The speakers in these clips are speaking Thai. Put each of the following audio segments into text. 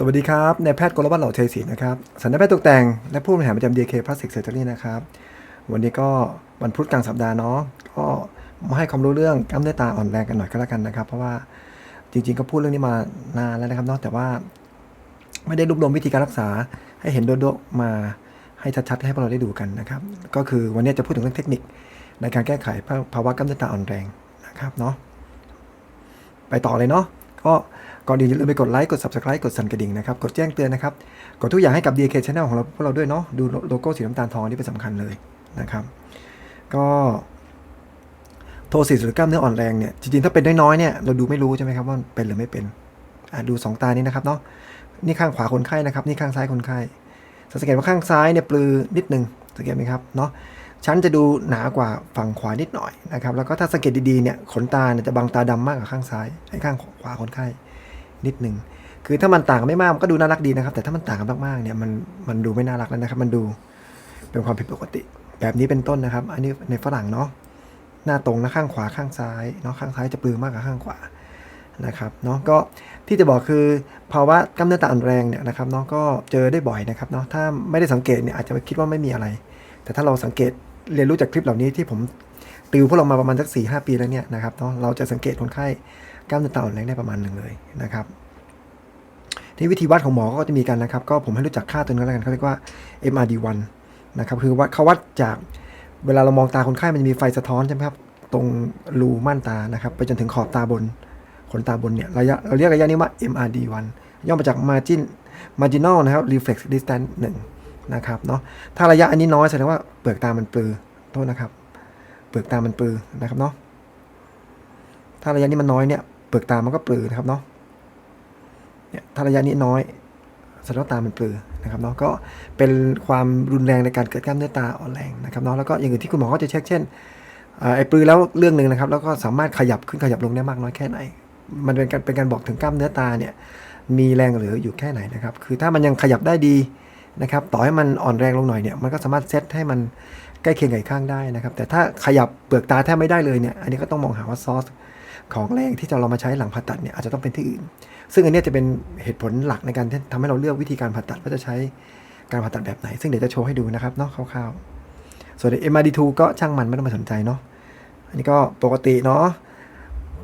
สวัสดีครับ นายแพทย์กรวัตรเหล่าชัยศรีนะครับสัญญาแพทย์ตกแต่ง และผู้บริหารประจำ DK Plastic Surgery นะครับ วันนี้ก็วันพุธกลางสัปดาห์เนาะ ก็มาให้ความรู้เรื่องกล้ามเนื้อตาอ่อนแรงกันหน่อยก็แล้วกันนะครับ เพราะว่าจริงๆ ก็พูดเรื่องนี้มานานแล้วนะครับเนาะ แต่ว่า ไม่ได้รวบรวมวิธีการรักษาให้เห็นโดดๆมาให้ชัดๆให้พวกเราได้ดูกันนะครับ ก็คือวันนี้จะพูดถึงเรื่องเทคนิคในการแก้ไขภาวะกล้ามเนื้อตาอ่อนแรงนะครับเนาะ ไปต่อเลยเนาะ ก็ก่อนอื่นอย่าลืมไปกดไลค์ กด subscribe กดสั่นกระดิ่งนะครับ กดแจ้งเตือนนะครับ กดทุกอย่างให้กับ DK Channel ของเราพวกเราด้วยเนาะ ดูโลโก้สีน้ำตาลทองนี่เป็นสำคัญเลยนะครับ ก็โทรสิหรือกล้ามเนื้ออ่อนแรงเนี่ย จริงๆ ถ้าเป็นน้อยๆเนี่ย เราดูไม่รู้ใช่ไหมครับว่าเป็นหรือไม่เป็น อะดูสองตานี้นะครับเนาะ นี่ข้างขวาคนไข้นะครับ นี่ข้างซ้ายคนไข้ สังเกตว่าข้างซ้ายเนี่ยปลือนิดนึงสังเกตไหมครับเนาะ ชั้นจะดูหนากว่าฝั่งขวานิดหน่อยนะครับ แล้วก็ถ้าสังเกตดีๆเนี่ยขนตาเนี่ยจะบังตาดำมากกว่าข้างซ้ายไอ้ข้างขวาคนไข้นิดหนึ่งคือถ้ามันต่างกันไม่มากมันก็ดูน่ารักดีนะครับ แต่ถ้ามันต่างกันมากๆเนี่ยมันมันดูไม่น่ารักแล้วนะครับ มันดูเป็นความผิดปกติ แบบนี้เป็นต้นนะครับ อันนี้ในฝรั่งเนาะหน้าตรงนะข้างขวาข้างซ้ายเนาะข้างซ้ายจะปลือมากกว่าข้างขวา นะครับเนาะก็ที่จะบอกคือภาวะกล้ามเนื้อตาอ่อนแรงเนี่ยนะครับเนาะก็เจอได้บ่อยนะครับเนาะถ้าไม่ได้สังเกตเนี่ยอาจจะคิดว่าไม่มีอะไร แต่ถ้าเราสังเกตเรียนรู้จากคลิปเหล่านี้ที่ผมติวพวกเรามาประมาณสักสี่ห้าปีแล้วเนี่ยนะครับเนาะเราจะสังเกตคนไข้กล้ามเนื้อตาอ่อนแรงได้ประมาณหนึ่งเลยนะครับที่วิธีวัดของหมอก็จะมีกันนะครับ ก็ผมให้รู้จักค่าตัวนึงแล้วกันเขาเรียกว่า MRD1 นะครับคือวัดเขาวัดจากเวลาเรามองตาคนไข้มันจะมีไฟสะท้อนใช่ไหมครับตรงรูม่านตานะครับ ไปจนถึงขอบตาบน ขนตาบนเนี่ยระยะเราเรียกระยะนี้ว่า MRD1 ย่อมาจาก margin marginal นะครับ reflex distance 1นะครับเนาะถ้าระยะอันนี้น้อยแสดงว่าเปลือกตามันปลือโทษนะครับ เปลือกตามันปลือนะครับเนาะถ้าระยะนี้มันน้อยเนี่ยเปลือกตามันก็ปลือนะครับเนาะเนี่ยถ้าระยะนี้น้อยแสดงว่าตามันปลือนะครับเนาะก็เป็นความรุนแรงในการเกิดกล้ามเนื้อตาอ่อนแรงนะครับเนาะแล้วก็อย่างอื่นที่คุณหมอก็จะเช็คเช่นไอ้ปลือแล้วเรื่องหนึ่งนะครับ แล้วก็สามารถขยับขึ้นขยับลงได้มากน้อยแค่ไหน มันเป็นการเป็นการบอกถึงกล้ามเนื้อตาเนี่ยมีแรงเหลืออยู่แค่ไหนนะครับ คือถ้ามันยังขยับได้ดีนะครับ ต่อให้มันอ่อนแรงลงหน่อยเนี่ย มันก็สามารถเซตให้มันใกล้เคียงกับข้างได้นะครับ แต่ถ้าขยับเปลือกตาแทบไม่ได้เลยเนี่ย อันนี้ก็ต้องมองหาว่าซอสของแรงที่จะเรามาใช้หลังผ่าตัดเนี่ยอาจจะต้องเป็นที่อื่น ซึ่งอันนี้จะเป็นเหตุผลหลักในการที่ทำให้เราเลือกวิธีการผ่าตัดว่าจะใช้การผ่าตัดแบบไหน ซึ่งเดี๋ยวจะโชว์ให้ดูนะครับเนาะคร่าวๆ ส่วน MRD2 ก็ช่างมันไม่ต้องมาสนใจเนาะ อันนี้ก็ปกติเนาะ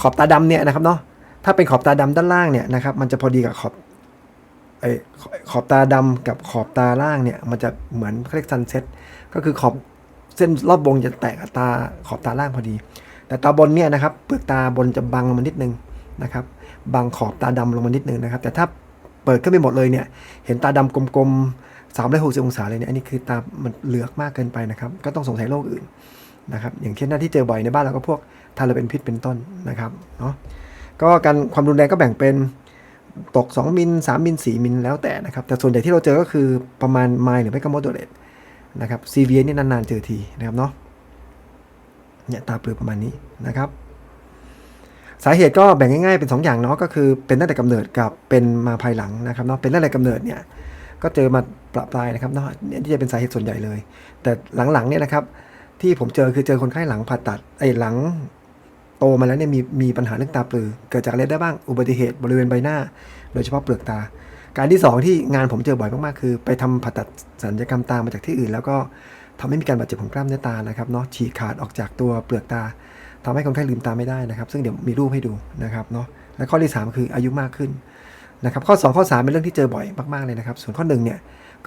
ขอบตาดำเนี่ยนะครับเนาะถ้าเป็นขอบตาดำด้านล่างเนี่ยนะครับ มันจะพอดีกับขอบไอ้ขอบตาดำกับขอบตาล่างเนี่ย มันจะเหมือนเรียกซันเซ็ตก็คือขอบเส้นรอบวงจะแตกกับตาขอบตาล่างพอดี แต่ตาบนเนี่ยนะครับเปลือกตาบนจะบังลงมานิดนึงนะครับบังขอบตาดำลงมานิดนึงนะครับ แต่ถ้าเปิดขึ้นไปหมดเลยเนี่ย เห็นตาดำกลมๆ3ามร้อยหกสิบองศาเลยเนี่ยอันนี้คือตามันเหลือกมากเกินไปนะครับ ก็ต้องสงสัยโรคอื่นนะครับ อย่างเช่นหน้าที่เจอบ่อยในบ้านเราก็พวก ทาเราเป็นพิษเป็นต้นนะครับเนาะก็การความรุนแรงก็แบ่งเป็นตก 2 มิล 3 มิล 4 มิลแล้วแต่นะครับ แต่ส่วนใหญ่ที่เราเจอก็คือประมาณไมล์หรือไม่ก็โมดเรตนะครับ CVA นี่นานๆเจอทีนะครับเนาะเนี่ยตาเปลือกประมาณนี้นะครับ สาเหตุก็แบ่งง่ายๆเป็น 2 อย่างเนาะก็คือเป็นตั้งแต่กำเนิดกับเป็นมาภายหลังนะครับเนาะเป็นตั้งแต่กำเนิดเนี่ยก็เจอมาประปรายนะครับเนาะเนี่ยที่จะเป็นสาเหตุส่วนใหญ่เลย แต่หลังๆเนี่ยนะครับที่ผมเจอคือเจอคนไข้หลังผ่าตัดไอ้หลัง โตมาแล้วเนี่ยมีมีปัญหาเรื่องตาปลือ เกิดจากอะไรได้บ้างอุบัติเหตุบริเวณใบหน้า โดยเฉพาะเปลือกตา การที่ 2 ที่งานผมเจอบ่อยมากๆคือ ไปทำผ่าตัดศัลยกรรมตามาจากที่อื่น แล้วก็ทำให้มีการบาดเจ็บของกล้ามเนื้อตานะครับเนาะฉีกขาดออกจากตัวเปลือกตาทำให้คนไข้ลืมตาไม่ได้นะครับ ซึ่งเดี๋ยวมีรูปให้ดูนะครับเนาะและข้อที่ 3 คืออายุมากขึ้นนะครับข้อ 2 ข้อ 3 เป็นเรื่องที่เจอบ่อยมากๆเลยนะครับ ส่วนข้อ1เนี่ย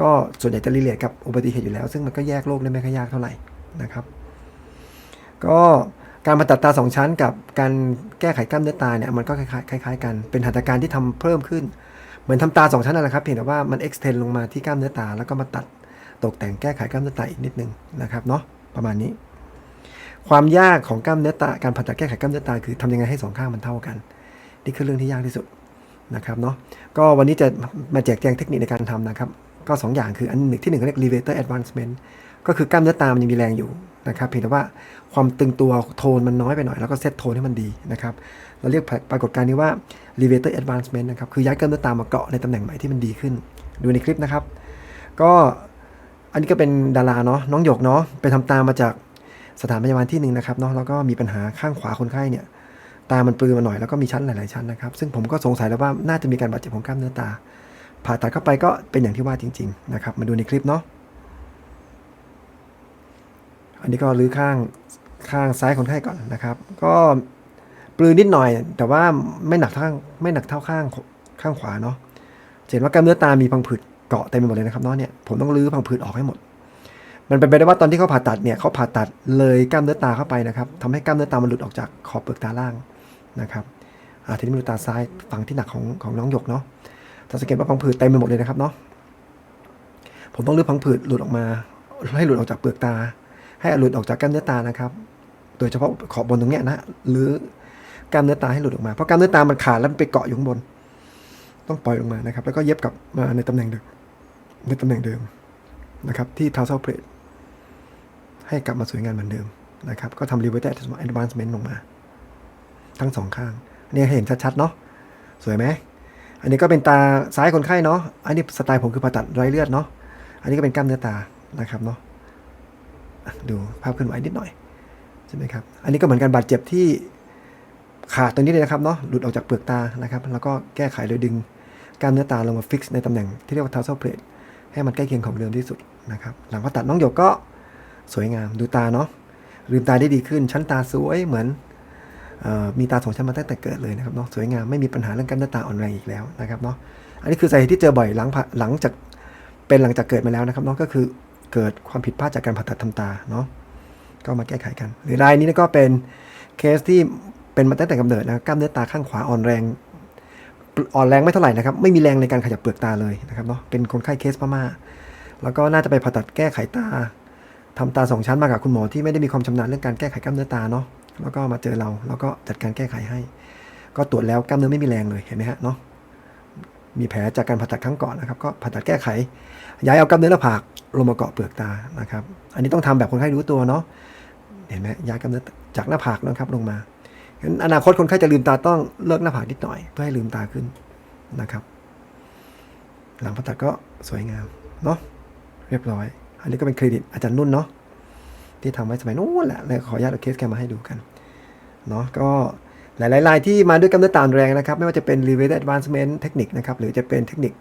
ก็ส่วนใหญ่จะรีเลทกับอุบัติเหตุอยู่แล้ว ซึ่งมันก็แยกโรคได้ไม่ค่อยยากเท่าไหร่นะครับ ก็ การผ่าตัดตาสองชั้นกับการแก้ไขกล้ามเนื้อตาเนี่ยมันก็คล้ายๆคล้ายๆกัน เป็นหัตถการที่ทำเพิ่มขึ้น เหมือนทำตาสองชั้นนั่นแหละครับเพียงแต่ว่ามัน extend ลงมาที่กล้ามเนื้อตา แล้วก็มาตัดตกแต่งแก้ไขกล้ามเนื้อตาอีกนิดนึงนะครับเนาะประมาณนี้ ความยากของกล้ามเนื้อตาการผ่าตัดแก้ไขกล้ามเนื้อตาคือทำยังไงให้สองข้างมันเท่ากัน นี่คือเรื่องที่ยากที่สุดนะครับเนาะก็วันนี้จะมาแจกแจงเทคนิคในการทำนะครับ ก็ 2 อย่างคืออันหนึ่งที่หนึ่งเขาเรียก levator advancement ก็คือกล้ามเนื้อตามยังมีแรงอยู่นะครับเพียงแต่ว่าความตึงตัวโทนมันน้อยไปหน่อย แล้วก็เซตโทนให้มันดีนะครับเราเรียกปรากฏการณ์นี้ว่า levator advancement นะครับคือย้ายกล้ามเนื้อตามมาเกาะในตำแหน่งใหม่ที่มันดีขึ้น ดูในคลิปนะครับ ก็อันนี้ก็เป็นดาราเนาะน้องหยกเนาะไปทำตามาจากสถานพยาบาลที่หนึ่งนะครับเนาะแล้วก็มีปัญหาข้างขวาคนไข้เนี่ยตามันปลือมาหน่อยแล้วก็มีชั้นหลาย ๆ ชั้นนะครับ ซึ่งผมก็สงสัยแล้วว่าน่าจะมีการบาดเจ็บของกล้ามเนื้อตา ผ่าตัดเข้าไปก็เป็นอย่างที่ว่าจริง ๆ นะครับ มาดูในคลิปเนาะอันนี้ก็รื้อข้างข้างซ้ายคนไข้ก่อนนะครับ ก็ปลือนิดหน่อย แต่ว่าไม่หนักเท่าไม่หนักเท่าข้างข้างขวาเนาะเห็นว่ากล้ามเนื้อตามีพังผืดเกาะเต็มไปหมดเลยนะครับเนาะเนี่ยผมต้องรื้อพังผืดออกให้หมด มันเป็นไปได้ว่าตอนที่เขาผ่าตัดเนี่ยเขาผ่าตัดเลยกล้ามเนื้อตาเข้าไปนะครับทำให้กล้ามเนื้อตามันหลุดออกจากขอบเปลือกตาล่างนะครับอ่าทีนี้มาดูตาซ้ายฝั่งที่หนักของของน้องหยกเนาะ จะสังเกตว่าพังผืดเต็มไปหมดเลยนะครับเนาะผมต้องรื้อพังผืดหลุดออกมา ให้หลุดออกจากเปลือกตา ให้หลุดออกจากกล้ามเนื้อตานะครับ โดยเฉพาะขอบบนตรงเนี้ยนะหรือกล้ามเนื้อตาให้หลุดออกมาเพราะกล้ามเนื้อตามันขาดแล้วมันไปเกาะอยู่ข้างบน ต้องปล่อยลงมานะครับ แล้วก็เย็บกลับมาในตำแหน่งเดิมในตำแหน่งเดิมนะครับ ที่เท้าเส้าเพลทให้กลับมาสวยงามเหมือนเดิมนะครับ ก็ทำ reverted advancement ลงมา ทั้งสองข้างอันนี่เห็นชัดๆ เนาะสวยไหม อันนี้ก็เป็นตาซ้ายคนไข้เนาะ อันนี้สไตล์ผมคือผ่าตัดไร้เลือดเนาะ อันนี้ก็เป็นกล้ามเนื้อตานะครับเนาะ ดูภาพเคลื่อนไหวนิดหน่อยใช่ไหมครับ อันนี้ก็เหมือนกันบาดเจ็บที่ขาดตรงนี้เลยนะครับเนาะ หลุดออกจากเปลือกตานะครับ แล้วก็แก้ไขโดยดึงกล้ามเนื้อตาลงมาฟิกซ์ในตำแหน่งที่เรียกว่า tarsal plate ให้มันใกล้เคียงของเดิมที่สุดนะครับ หลังผ่าตัดน้องหยกก็สวยงามดูตาเนาะ ลืมตาได้ดีขึ้น ชั้นตาสวยเหมือน มีตาสองชั้นมาตั้งแต่เกิดเลยนะครับเนาะสวยงามไม่มีปัญหาเรื่องกล้ามเนื้อตาอ่อนแรงอีกแล้วนะครับเนาะอันนี้คือสาเหตุที่เจอบ่อยหลังหลังจากเป็นหลังจากเกิดมาแล้วนะครับเนาะก็คือเกิดความผิดพลาดจากการผ่าตัดทำตาเนาะก็มาแก้ไขกัน หรือรายนี้ก็เป็นเคสที่เป็นมาตั้งแต่กำเนิดนะกล้ามเนื้อตาข้างขวาอ่อนแรงอ่อนแรงไม่เท่าไหร่นะครับไม่มีแรงในการขยับเปลือกตาเลยนะครับเนาะเป็นคนไข้เคสพม่าแล้วก็น่าจะไปผ่าตัดแก้ไขตาทำตาสองชั้นมากับคุณหมอที่ไม่ได้มีความชำนาญเรื่องการแก้ไขกล้ามเนื้อตาเนาะ แล้วก็มาเจอเราแล้วก็จัดการแก้ไขให้ ก็ตรวจแล้วกล้ามเนื้อไม่มีแรงเลยเห็นไหมฮะเนาะมีแผลจากการผ่าตัดครั้งก่อนนะครับ ก็ผ่าตัดแก้ไข ย้ายเอากล้ามเนื้อหน้าผากลงมาเกาะเปลือกตานะครับ อันนี้ต้องทำแบบคนไข้รู้ตัวเนาะเห็นไหมย้ายกล้ามเนื้อจากหน้าผากนะครับลงมางั้นอนาคตคนไข้จะลืมตาต้องเลิกหน้าผากนิดหน่อย เพื่อให้ลืมตาขึ้นนะครับ หลังผ่าตัดก็สวยงามเนาะเรียบร้อย อันนี้ก็เป็นเครดิตอาจารย์นุ่นเนาะ ที่ทำไว้สมัยนู้นแหละเลยขออนุญาตเอาเคสแกมาให้ดูกันเนาะก็หลายๆรายที่มาด้วยกล้ามเนื้อตาแรงนะครับ ไม่ว่าจะเป็น r e v e r s advancement เทคนิคนะครับ หรือจะเป็นเทคนิค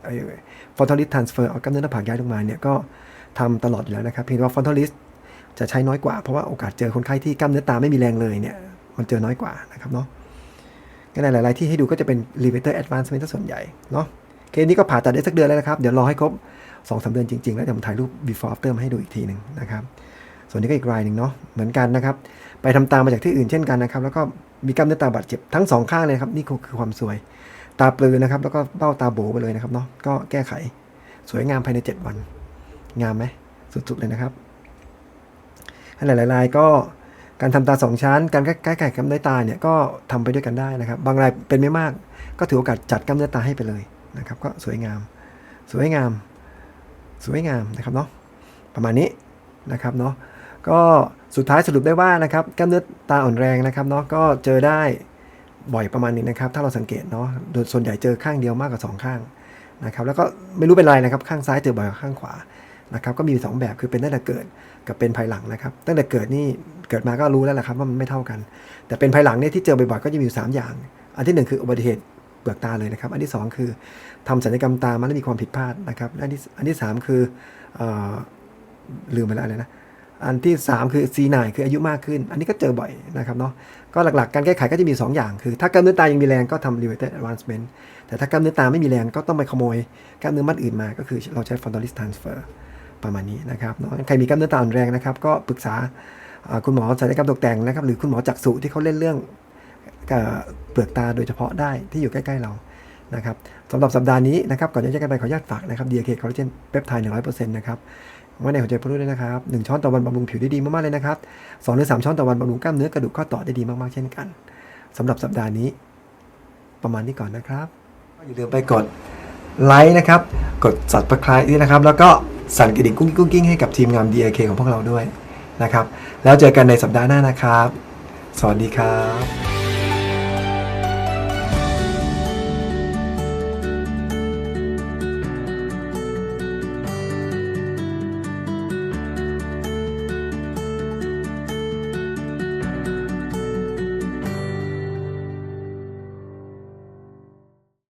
frontalis transfer เอากล้ามเนื้อหน้าผากย้ายลงมาเนี่ยก็ทำตลอดอยู่แล้วนะครับ เพียงแต่ว่า frontalis จะใช้น้อยกว่า เพราะว่าโอกาสเจอคนไข้ที่กล้ามเนื้อตาไม่มีแรงเลยเนี่ย มันเจอน้อยกว่านะครับเนาะก็ในหลาย ๆ ที่ให้ดูก็จะเป็น levator advancement ซะส่วนใหญ่เนาะเคสนี้ก็ผ่าตัดได้สักเดือนแล้วนะครับ เดี๋ยวรอให้ครบ2อสเดือนจริง ๆ แล้วเดี๋ยวผมถ่ายรูป before after มาให้ดูอีกทีหนึ่งนะครับ ส่วนนี้ก็อีกรายหนึ่งเนาะเหมือนกันนะครับ ไปทำตามาจากที่อื่นเช่นกันนะครับ แล้วก็มีกล้ามเนื้อตาบาดเจ็บทั้งสองข้างเลยครับนี่คือความสวย ตาปลือนะครับ แล้วก็เบ้าตาโบไปเลยนะครับเนาะก็แก้ไขสวยงามภายใน 7 วัน งามไหมสุดๆเลยนะครับหลายๆรายก็การทำตาสองชั้น การแก้ไขกล้ามเนื้อตาเนี่ยก็ทำไปด้วยกันได้นะครับ บางรายเป็นไม่มาก ก็ถือโอกาสจัดกล้ามเนื้อตาให้ไปเลยนะครับ ก็สวยงาม สวยงาม สวยงามนะครับเนาะประมาณนี้นะครับเนาะ ก็สุดท้ายสรุปได้ว่านะครับกล้ามเนื้อตาอ่อนแรงนะครับเนาะก็เจอได้บ่อยประมาณนี้นะครับ ถ้าเราสังเกตเนาะโดยส่วนใหญ่เจอข้างเดียวมากกว่าสองข้างนะครับ แล้วก็ไม่รู้เป็นไรนะครับ ข้างซ้ายเจอบ่อยกว่าข้างขวานะครับ ก็มีสองแบบคือเป็นตั้งแต่เกิดกับเป็นภายหลังนะครับ ตั้งแต่เกิดนี่เกิดมาก็รู้แล้วแหละครับว่ามันไม่เท่ากัน แต่เป็นภายหลังเนี่ยที่เจอบ่อยๆก็จะมีอยู่สามอย่าง อันที่หนึ่งคืออุบัติเหตุเปลือกตาเลยนะครับ อันที่สองคือทำศัลยกรรมตามาแล้วมีความผิดพลาดนะครับ อันที่อันที่สามคือออลืมไปแล้วอะไรนะ อันที่ 3 คือ C9 คืออายุมากขึ้น อันนี้ก็เจอบ่อยนะครับเนาะก็หลักๆ การแก้ไขก็จะมี 2 อย่าง คือ ถ้ากล้ามเนื้อตายังมีแรงก็ทำ related advancement แต่ถ้ากล้ามเนื้อตาไม่มีแรงก็ต้องไปขโมยกล้ามเนื้อมัดอื่นมาก็คือเราใช้ frontalis transfer ประมาณนี้นะครับเนาะใครมีกล้ามเนื้อตาอ่อนแรงนะครับ ก็ปรึกษาคุณหมอศัลยกรรมตกแต่งนะครับ หรือคุณหมอจักษุที่เขาเล่นเรื่องเปลือกตาโดยเฉพาะได้ที่อยู่ใกล้ๆเรานะครับสำหรับสัปดาห์นี้นะครับก่อนจะแยกกันไปขออนุญาตฝากนะครับ DK collagen เปปไทด์100%นะครับ ไว้ในหัวใจพรุ่ด้วยนะครับ1ช้อนต่อวันบำรุงผิวได้ดีมากๆเลยนะครับ2หรือ3ช้อนต่อวันบำรุงกล้ามเนื้อกระดูกข้อต่อได้ดีมากๆเช่นกันสำหรับสัปดาห์นี้ ประมาณนี้ก่อนนะครับอย่าลืมไปกดไลค์นะครับ กด subscribe ด้วยนะครับ แล้วก็สั่นกระดิ่งกุ้งกุ้งกิ้งให้กับทีมงาน DK ของพวกเราด้วยนะครับ แล้วเจอกันในสัปดาห์หน้านะครับ สวัสดีครับ